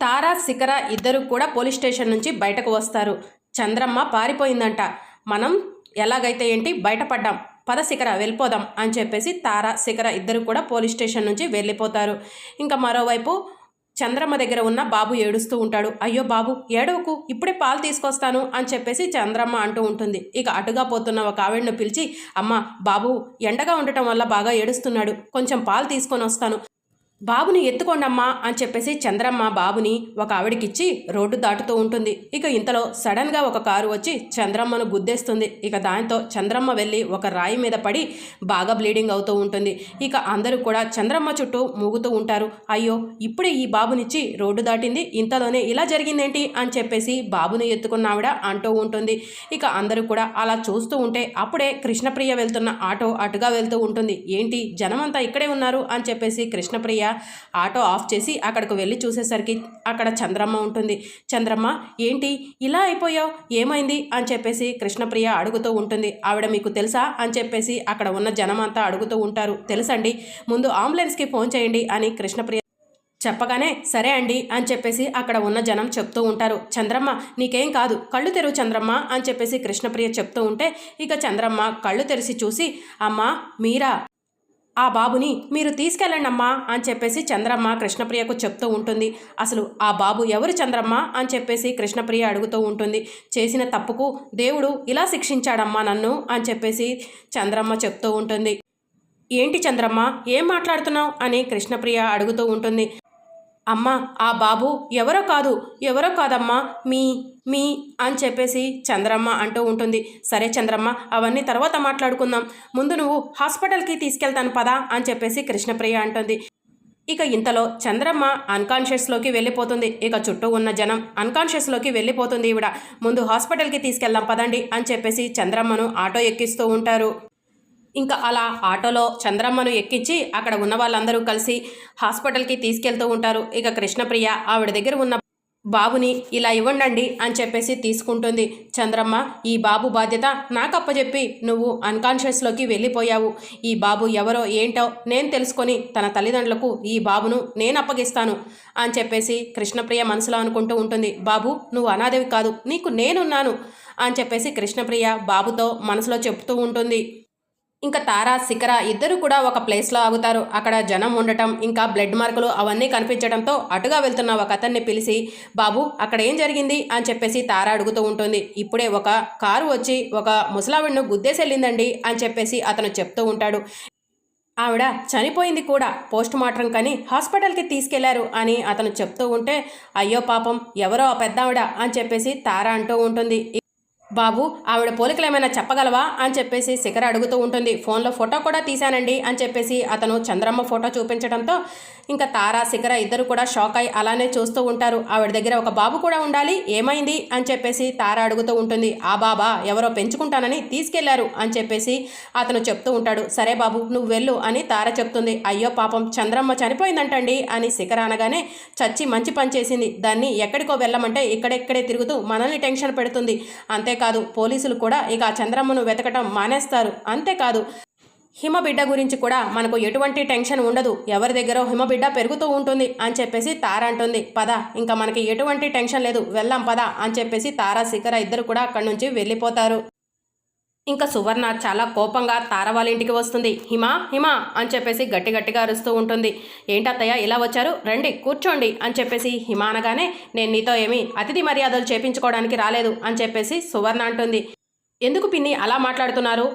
తారా శిఖర ఇద్దరు కూడా పోలీస్ స్టేషన్ నుంచి బయటకు వస్తారు. చంద్రమ్మ పారిపోయిందంట. మనం ఎలాగైతే ఏంటి బయటపడ్డాం పద శిఖర వెళ్ళిపోదాం అని చెప్పేసి తారా శిఖర ఇద్దరు కూడా పోలీస్ స్టేషన్ నుంచి వెళ్ళిపోతారు. ఇంకా మరోవైపు చంద్రమ్మ దగ్గర ఉన్న బాబు ఏడుస్తూ ఉంటాడు. అయ్యో బాబు ఏడవకు ఇప్పుడే పాలు తీసుకొస్తాను అని చెప్పేసి చంద్రమ్మ అంటూ ఉంటుంది. ఇక అటుగా పోతున్న ఒక ఆవిడను పిలిచి అమ్మ బాబు ఎండగా ఉండటం వల్ల బాగా ఏడుస్తున్నాడు. కొంచెం పాలు తీసుకొని వస్తాను. బాబుని ఎత్తుకోండమ్మా అని చెప్పేసి చంద్రమ్మ బాబుని ఒక ఆవిడకిచ్చి రోడ్డు దాటుతూ ఉంటుంది. ఇక ఇంతలో సడన్గా ఒక కారు వచ్చి చంద్రమ్మను గుద్దేస్తుంది. ఇక దాంతో చంద్రమ్మ వెళ్ళి ఒక రాయి మీద పడి బాగా బ్లీడింగ్ అవుతూ ఉంటుంది. ఇక అందరూ కూడా చంద్రమ్మ చుట్టూ మూగుతూ ఉంటారు. అయ్యో ఇప్పుడే ఈ బాబునిచ్చి రోడ్డు దాటింది. ఇంతలోనే ఇలా జరిగిందేంటి? అని చెప్పేసి బాబుని ఎత్తుకున్న ఆవిడ అంటూ ఉంటుంది. ఇక అందరూ కూడా అలా చూస్తూ ఉంటే అప్పుడే కృష్ణప్రియ వెళ్తున్న ఆటో అటుగా వెళ్తూ ఉంటుంది. ఏంటి జనమంతా ఇక్కడే ఉన్నారు? అని చెప్పేసి కృష్ణప్రియ ఆటో ఆఫ్ చేసి అక్కడికి వెళ్ళి చూసేసరికి అక్కడ చంద్రమ్మ ఉంటుంది. చంద్రమ్మ ఏంటి? ఇలా అయిపోయావు? ఏమైంది? అని చెప్పేసి కృష్ణప్రియ అడుగుతూ ఉంటుంది. ఆవిడ మీకు తెలుసా? అని చెప్పేసి అక్కడ ఉన్న జనమంతా అడుగుతూ ఉంటారు. తెలుసండి. ముందు అంబులెన్స్కి ఫోన్ చేయండి అని కృష్ణప్రియ చెప్పగానే సరే అండి అని చెప్పేసి అక్కడ ఉన్న జనం చెప్తూ ఉంటారు. చంద్రమ్మ నీకేం కాదు. కళ్ళు తెరువు చంద్రమ్మ అని చెప్పేసి కృష్ణప్రియ చెప్తూ ఉంటే ఇక చంద్రమ్మ కళ్ళు తెరిచి చూసి అమ్మ మీరా? ఆ బాబుని మీరు తీసుకెళ్ళండి అమ్మా అని చెప్పేసి చంద్రమ్మ కృష్ణప్రియకు చెప్తూ ఉంటుంది. అసలు ఆ బాబు ఎవరు చంద్రమ్మ అని చెప్పేసి కృష్ణప్రియ అడుగుతూ ఉంటుంది. చేసిన తప్పుకు దేవుడు ఇలా శిక్షించాడమ్మా నన్ను అని చెప్పేసి చంద్రమ్మ చెప్తూ ఉంటుంది. ఏంటి చంద్రమ్మ ఏం మాట్లాడుతున్నావు అని కృష్ణప్రియ అడుగుతూ ఉంటుంది. అమ్మ ఆ బాబు ఎవరో కాదు ఎవరో కాదమ్మా మీ మీ అని చెప్పేసి చంద్రమ్మ అంటూ ఉంటుంది. సరే చంద్రమ్మ అవన్నీ తర్వాత మాట్లాడుకుందాం. ముందు నువ్వు హాస్పిటల్కి తీసుకెళ్తాను పదా అని చెప్పేసి కృష్ణప్రియ అంటుంది. ఇక ఇంతలో చంద్రమ్మ అన్కాన్షియస్లోకి వెళ్ళిపోతుంది. ఇక చుట్టూ ఉన్న జనం అన్కాన్షియస్లోకి వెళ్ళిపోతుంది ఈవిడ. ముందు హాస్పిటల్కి తీసుకెళ్దాం పదండి అని చెప్పేసి చంద్రమ్మను ఆటో ఎక్కిస్తూ ఉంటారు. ఇంకా అలా ఆటోలో చంద్రమ్మను ఎక్కించి అక్కడ ఉన్న వాళ్ళందరూ కలిసి హాస్పిటల్కి తీసుకెళ్తూ ఉంటారు. ఇక కృష్ణప్రియ ఆవిడ దగ్గర ఉన్న బాబుని ఇలా ఇవ్వండి అని చెప్పేసి తీసుకుంటుంది. చంద్రమ్మ ఈ బాబు బాధ్యత నాకప్పచెప్పి నువ్వు అన్కాన్షియస్లోకి వెళ్ళిపోయావు. ఈ బాబు ఎవరో ఏంటో నేను తెలుసుకొని తన తల్లిదండ్రులకు ఈ బాబును నేను అప్పగిస్తాను అని చెప్పేసి కృష్ణప్రియ మనసులో అనుకుంటూ ఉంటుంది. బాబు నువ్వు అనాథవి కాదు నీకు నేనున్నాను అని చెప్పేసి కృష్ణప్రియ బాబుతో మనసులో చెప్తూ ఉంటుంది. ఇంకా తారా శిఖర ఇద్దరు కూడా ఒక ప్లేస్లో ఆగుతారు. అక్కడ జనం ఉండటం ఇంకా బ్లడ్ మార్కులు అవన్నీ కనిపించడంతో అటుగా వెళ్తున్న ఒక అతన్ని పిలిచి బాబు అక్కడ ఏం జరిగింది? అని చెప్పేసి తార అడుగుతూ ఉంటుంది. ఇప్పుడే ఒక కారు వచ్చి ఒక ముసలావిడ్ను గుద్దేసి వెళ్ళిందండి అని చెప్పేసి అతను చెప్తూ ఉంటాడు. ఆవిడ చనిపోయింది కూడా పోస్ట్ మార్టం కానీ హాస్పిటల్కి తీసుకెళ్ళారు అని అతను చెప్తూ ఉంటే అయ్యో పాపం ఎవరో ఆ పెద్దావిడ అని చెప్పేసి తార అంటూ ఉంటుంది. బాబు ఆవిడ పోలికలు ఏమైనా చెప్పగలవా? అని చెప్పేసి శిఖర అడుగుతూ ఉంటుంది. ఫోన్లో ఫోటో కూడా తీశానండి అని చెప్పేసి అతను చంద్రమ్మ ఫోటో చూపించడంతో ఇంకా తారా శిఖర ఇద్దరు కూడా షాక్ అయి అలానే చూస్తూ ఉంటారు. ఆవిడ దగ్గర ఒక బాబు కూడా ఉండాలి. ఏమైంది? అని చెప్పేసి తార అడుగుతూ ఉంటుంది. ఆ బాబా ఎవరో పెంచుకుంటానని తీసుకెళ్ళారు అని చెప్పేసి అతను చెప్తూ ఉంటాడు. సరే బాబు నువ్వు వెళ్ళు అని తార చెప్తుంది. అయ్యో పాపం చంద్రమ్మ చనిపోయిందంటండి అని శిఖర అనగానే చచ్చి మంచి పని చేసింది. దాన్ని ఎక్కడికో వెళ్ళమంటే ఇక్కడెక్కడే తిరుగుతూ మనల్ని టెన్షన్ పెడుతుంది. అంతే అంతేకాదు పోలీసులు కూడా ఇక చంద్రమ్మను వెతకటం మానేస్తారు. అంతేకాదు హిమబిడ్డ గురించి కూడా మనకు ఎటువంటి టెన్షన్ ఉండదు. ఎవరి దగ్గర హిమబిడ్డ పెరుగుతూ ఉంటుంది అని చెప్పేసి తార అంటుంది. పద ఇంకా మనకి ఎటువంటి టెన్షన్ లేదు. వెళ్ళాం పద అని చెప్పేసి తార శిఖర ఇద్దరు కూడా అక్కడి నుంచి వెళ్ళిపోతారు. ఇంకా సువర్ణ చాలా కోపంగా తార వాళ్ళ ఇంటికి వస్తుంది. హిమా హిమా అని చెప్పేసి గట్టి గట్టిగా అరుస్తూ ఉంటుంది. ఏంటత్తయ్య ఇలా వచ్చారు? రండి కూర్చోండి అని చెప్పేసి హిమ అనగానే నేను నీతో ఏమి అతిథి మర్యాదలు చేపించుకోవడానికి రాలేదు అని చెప్పేసి సువర్ణ అంటుంది. ఎందుకు పిన్ని అలా మాట్లాడుతున్నారు?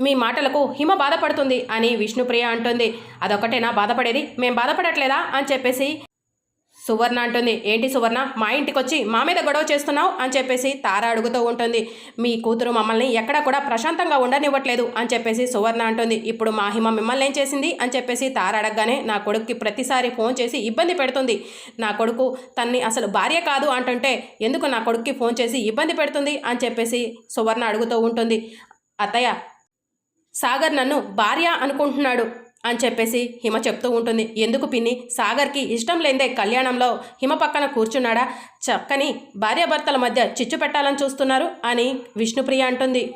మీ మాటలకు హిమ బాధపడుతుంది అని విష్ణుప్రియ అంటుంది. అదొకటేనా బాధపడేది? మేం బాధపడట్లేదా? అని చెప్పేసి సువర్ణ అంటుంది. ఏంటి సువర్ణ? మా ఇంటికి వచ్చి మా మీద గొడవ చేస్తున్నావు? అని చెప్పేసి తార అడుగుతూ ఉంటుంది. మీ కూతురు మమ్మల్ని ఎక్కడ కూడా ప్రశాంతంగా ఉండనివ్వట్లేదు అని చెప్పేసి సువర్ణ అంటుంది. ఇప్పుడు మా హిమ మిమ్మల్ని ఏం చేసింది? అని చెప్పేసి తార అడగగానే నా కొడుక్కి ప్రతిసారి ఫోన్ చేసి ఇబ్బంది పెడుతుంది. నా కొడుకు తన్ని అసలు భార్య కాదు అంటుంటే ఎందుకు నా కొడుక్కి ఫోన్ చేసి ఇబ్బంది పెడుతుంది? అని చెప్పేసి సువర్ణ అడుగుతూ ఉంటుంది. అత్తయ్య సాగర్ నన్ను భార్య అనుకుంటున్నాడు. అని చెప్పేసి హిమ చెప్తూ ఉంటుంది. ఎందుకు పిన్ని? సాగర్కి ఇష్టం లేదే కళ్యాణంలో హిమ పక్కన కూర్చున్నాడా? చక్కని భార్యాభర్తల మధ్య చిచ్చు పెట్టాలని చూస్తున్నారు అని విష్ణుప్రియ అంటుంది.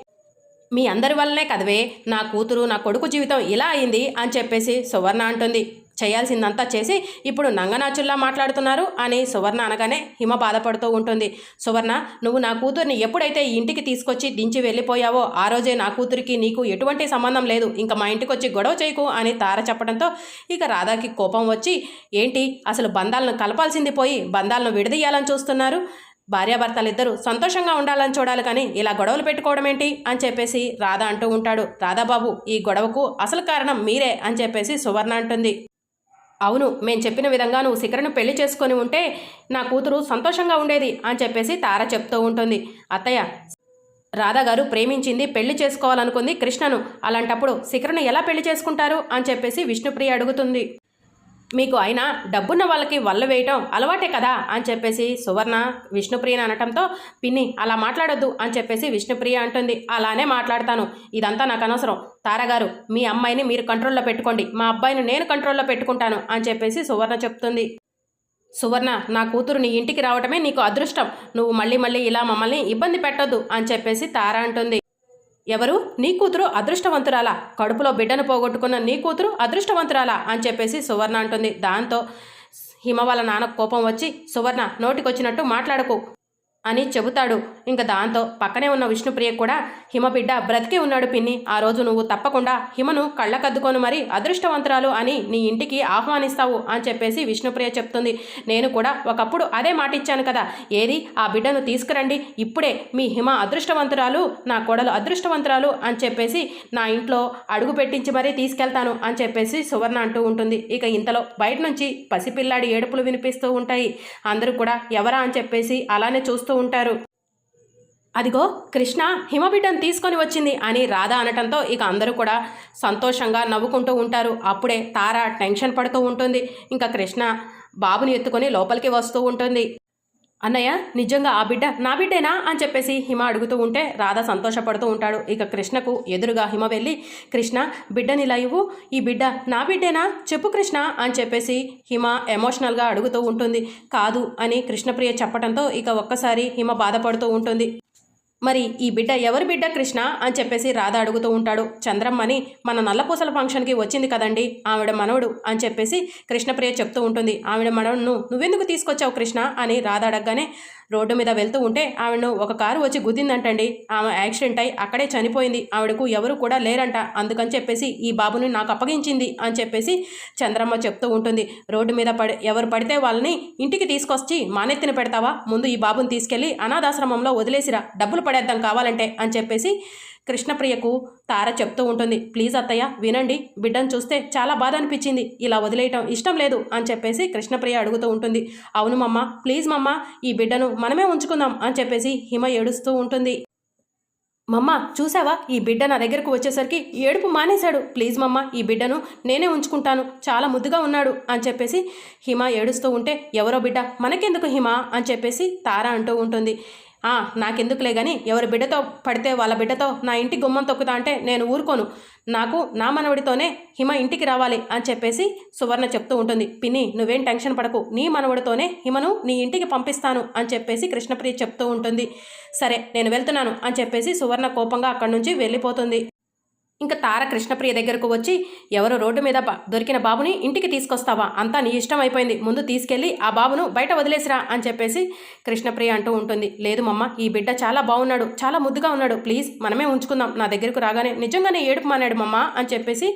మీ అందరి వల్లనే కదవే. నా కూతురు నా కొడుకు జీవితం ఇలా అయింది అని చెప్పేసి సువర్ణ అంటుంది. చేయాల్సిందంతా చేసి ఇప్పుడు నంగనాచుల్లా మాట్లాడుతున్నారు అని సువర్ణ అనగానే హిమ బాధపడుతూ ఉంటుంది. సువర్ణ నువ్వు నా కూతుర్ని ఎప్పుడైతే ఈ ఇంటికి తీసుకొచ్చి దించి వెళ్ళిపోయావో ఆ రోజే నా కూతురికి నీకు ఎటువంటి సంబంధం లేదు. ఇంకా మా ఇంటికి వచ్చి గొడవ చేయకు అని తార చెప్పడంతో ఇక రాధాకి కోపం వచ్చి ఏంటి? అసలు బంధాలను కలపాల్సింది పోయి బంధాలను విడదీయాలని చూస్తున్నారు? భార్యాభర్తలిద్దరూ సంతోషంగా ఉండాలని చూడాలి కానీ ఇలా గొడవలు పెట్టుకోవడం ఏంటి? అని చెప్పేసి రాధ అంటూ ఉంటాడు. రాధాబాబు ఈ గొడవకు అసలు కారణం మీరే అని చెప్పేసి సువర్ణ అంటుంది. అవును మేము చెప్పిన విధంగా నువ్వు శిఖరను పెళ్ళి చేసుకొని ఉంటే నా కూతురు సంతోషంగా ఉండేది అని చెప్పేసి తార చెప్తూ ఉంటుంది. అత్తయ్య రాధా గారు ప్రేమించింది పెళ్ళి చేసుకోవాలనుకుంది కృష్ణను. అలాంటప్పుడు శిఖరను ఎలా పెళ్ళి చేసుకుంటారు అని చెప్పేసి విష్ణుప్రియ అడుగుతుంది. మీకు అయినా డబ్బున్న వాళ్ళకి వల్ల వేయటం అలవాటే కదా అని చెప్పేసి సువర్ణ విష్ణుప్రియని అనటంతో పిన్ని అలా మాట్లాడొద్దు అని చెప్పేసి విష్ణుప్రియ అంటుంది. అలానే మాట్లాడతాను. ఇదంతా నాకు అనవసరం. తారగారు మీ అమ్మాయిని మీరు కంట్రోల్లో పెట్టుకోండి. మా అబ్బాయిని నేను కంట్రోల్లో పెట్టుకుంటాను అని చెప్పేసి సువర్ణ చెప్తుంది. సువర్ణ నా కూతురు నీ ఇంటికి రావటమే నీకు అదృష్టం. నువ్వు మళ్ళీ మళ్ళీ ఇలా మమ్మల్ని ఇబ్బంది పెట్టొద్దు అని చెప్పేసి తార అంటుంది. ఎవరు? నీ కూతురు అదృష్టవంతురాలా? కడుపులో బిడ్డను పోగొట్టుకున్న నీ కూతురు అదృష్టవంతురాలా? అని చెప్పేసి సువర్ణ అంటుంది. దాంతో హిమ వాళ్ళ నాన్న కోపం వచ్చి సువర్ణ నోటికొచ్చినట్టు మాట్లాడకు. అని చెబుతాడు. ఇంకా దాంతో పక్కనే ఉన్న విష్ణుప్రియ కూడా హిమ బిడ్డ బ్రతికే ఉన్నాడు పిన్ని. ఆ రోజు నువ్వు తప్పకుండా హిమను కళ్ళకద్దుకొని మరి అదృష్టవంతురాలు అని నీ ఇంటికి ఆహ్వానిస్తావు అని చెప్పేసి విష్ణుప్రియ చెప్తుంది. నేను కూడా ఒకప్పుడు అదే మాట ఇచ్చాను కదా. ఏది? ఆ బిడ్డను తీసుకురండి. ఇప్పుడే మీ హిమ అదృష్టవంతురాలు నా కోడలు అదృష్టవంతురాలు అని చెప్పేసి నా ఇంట్లో అడుగు పెట్టించి మరీ తీసుకెళ్తాను అని చెప్పేసి సువర్ణ అంటూ ఉంటుంది. ఇక ఇంతలో బయట నుంచి పసిపిల్లాడి ఏడుపులు వినిపిస్తూ ఉంటాయి. అందరూ కూడా ఎవరా? అని చెప్పేసి అలానే చూస్తూ ఉంటారు. అదిగో కృష్ణ హిమబిడ్డను తీసుకొని వచ్చింది అని రాధ అనటంతో ఇక అందరూ కూడా సంతోషంగా నవ్వుకుంటూ ఉంటారు. అప్పుడే తార టెన్షన్ పడుతూ ఉంటుంది. ఇంకా కృష్ణ బాబుని ఎత్తుకొని లోపలికి వస్తూ ఉంటుంది. అన్నయ్య నిజంగా ఆ బిడ్డ నా బిడ్డేనా అని చెప్పేసి హిమ అడుగుతూ ఉంటే రాధ సంతోషపడుతూ ఉంటాడు. ఇక కృష్ణకు ఎదురుగా హిమ వెళ్ళి కృష్ణ బిడ్డని ఇలా ఇవ్వు ఈ బిడ్డ నా బిడ్డేనా? చెప్పు కృష్ణ అని చెప్పేసి హిమ ఎమోషనల్గా అడుగుతూ ఉంటుంది. కాదు అని కృష్ణప్రియ చెప్పడంతో ఇక ఒక్కసారి హిమ బాధపడుతూ ఉంటుంది. మరి ఈ బిడ్డ ఎవరి బిడ్డ కృష్ణ అని చెప్పేసి రాధ అడుగుతూ ఉంటాడు. చంద్రమ్మని మన నల్లపూసల ఫంక్షన్కి వచ్చింది కదండి ఆవిడ మనవడు అని చెప్పేసి కృష్ణప్రియ చెప్తూ ఉంటుంది. ఆవిడ మనవడును నువ్వెందుకు తీసుకొచ్చావు కృష్ణ? అని రాధ అడగగానే రోడ్డు మీద వెళ్తూ ఉంటే ఆవిడను ఒక కారు వచ్చి గుద్దిందంటండి. ఆమె యాక్సిడెంట్ అయి అక్కడే చనిపోయింది. ఆవిడకు ఎవరు కూడా లేరంట. అందుకని చెప్పేసి ఈ బాబుని నాకు అప్పగించింది అని చెప్పేసి చంద్రమ్మ చెప్తూ ఉంటుంది. రోడ్డు మీద పడి ఎవరు పడితే వాళ్ళని ఇంటికి తీసుకొచ్చి మానెత్తిన పెడతావా? ముందు ఈ బాబుని తీసుకెళ్ళి అనాథాశ్రమంలో వదిలేసిరా. డబ్బులు పడేద్దాం కావాలంటే అని చెప్పేసి కృష్ణప్రియకు తార చెప్తూ ఉంటుంది. ప్లీజ్ అత్తయ్య వినండి. బిడ్డను చూస్తే చాలా బాధ అనిపించింది ఇలా వదిలేయటం ఇష్టం లేదు అని చెప్పేసి కృష్ణప్రియ అడుగుతూ ఉంటుంది. అవును మమ్మ ప్లీజ్ మమ్మ ఈ బిడ్డను మనమే ఉంచుకుందాం అని చెప్పేసి హిమ ఏడుస్తూ ఉంటుంది. మమ్మ చూసావా? ఈ బిడ్డ నా దగ్గరకు వచ్చేసరికి ఏడుపు మానేశాడు. ప్లీజ్ మమ్మ ఈ బిడ్డను నేనే ఉంచుకుంటాను. చాలా ముద్దుగా ఉన్నాడు అని చెప్పేసి హిమ ఏడుస్తూ ఉంటే ఎవరో బిడ్డ మనకెందుకు హిమ? అని చెప్పేసి తార అంటూ ఉంటుంది. నాకెందుకులే కానీ ఎవరి బిడ్డతో పడితే వాళ్ళ బిడ్డతో నా ఇంటి గుమ్మం తొక్కుతా అంటే నేను ఊరుకోను. నాకు నా మనవడితోనే హిమ ఇంటికి రావాలి అని చెప్పేసి సువర్ణ చెప్తూ ఉంటుంది. పిన్ని నువ్వేం టెన్షన్ పడకు. నీ మనవడితోనే హిమను నీ ఇంటికి పంపిస్తాను అని చెప్పేసి కృష్ణప్రియ చెప్తూ ఉంటుంది. సరే నేను వెళ్తున్నాను అని చెప్పేసి సువర్ణ కోపంగా అక్కడి నుంచి వెళ్ళిపోతుంది. ఇంకా తార కృష్ణప్రియ దగ్గరకు వచ్చి ఎవరు రోడ్డు మీద దొరికిన బాబుని ఇంటికి తీసుకొస్తావా? అంతా నీ ఇష్టం అయిపోయింది. ముందు తీసుకెళ్ళి ఆ బాబును బయట వదిలేసిరా అని చెప్పేసి కృష్ణప్రియ అంటూ ఉంటుంది. లేదు మమ్మ ఈ బిడ్డ చాలా బాగున్నాడు చాలా ముద్దుగా ఉన్నాడు. ప్లీజ్ మనమే ఉంచుకుందాం. నా దగ్గరకు రాగానే నిజంగానే ఏడుపు మానాడు మమ్మ అని చెప్పేసి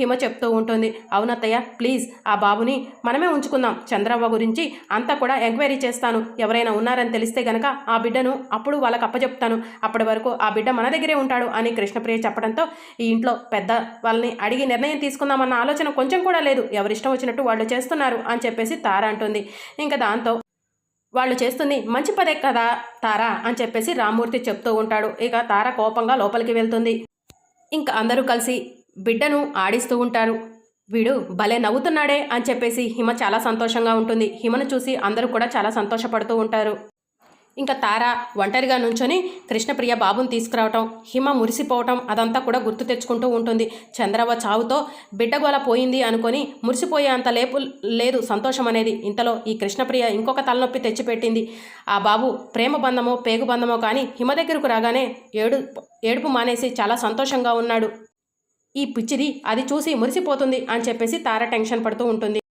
హిమ చెప్తూ ఉంటుంది. అవునత్తయ్య ప్లీజ్ ఆ బాబుని మనమే ఉంచుకుందాం. చంద్రవ్వ గురించి అంతా కూడా ఎంక్వైరీ చేస్తాను. ఎవరైనా ఉన్నారని తెలిస్తే గనక ఆ బిడ్డను అప్పుడు వాళ్ళకి అప్పచెప్తాను అప్పటి వరకు ఆ బిడ్డ మన దగ్గరే ఉంటాడు అని కృష్ణప్రియ చెప్పడంతో ఈ ఇంట్లో పెద్ద వాళ్ళని అడిగి నిర్ణయం తీసుకుందామన్న ఆలోచన కొంచెం కూడా లేదు. ఎవరిష్టం వచ్చినట్టు వాళ్ళు చేస్తున్నారు అని చెప్పేసి తార అంటుంది. ఇంకా దాంతో వాళ్ళు చేస్తుంది మంచి పదే కదా తారా అని చెప్పేసి రామ్మూర్తి చెప్తూ ఉంటాడు. ఇక తార కోపంగా లోపలికి వెళ్తుంది. ఇంకా అందరూ కలిసి బిడ్డను ఆడిస్తూ ఉంటారు. వీడు భలే నవ్వుతున్నాడే అని చెప్పేసి హిమ చాలా సంతోషంగా ఉంటుంది. హిమను చూసి అందరూ కూడా చాలా సంతోషపడుతూ ఉంటారు. ఇంకా తార ఒంటరిగా నుంచొని కృష్ణప్రియ బాబుని తీసుకురావటం హిమ మురిసిపోవటం అదంతా కూడా గుర్తు తెచ్చుకుంటూ ఉంటుంది. చంద్రవ్వ చావుతో బిడ్డగోల పోయింది అనుకొని మురిసిపోయే అంత లేపు లేదు సంతోషం అనేది. ఇంతలో ఈ కృష్ణప్రియ ఇంకొక తలనొప్పి తెచ్చిపెట్టింది. ఆ బాబు ప్రేమ బంధమో పేగు బంధమో కానీ హిమ దగ్గరకు రాగానే ఏడు ఏడుపు మానేసి చాలా సంతోషంగా ఉన్నాడు. ఈ పిచ్చిది అది చూసి మురిసిపోతుంది అని చెప్పేసి తార టెన్షన్ పడుతూ ఉంటుంది.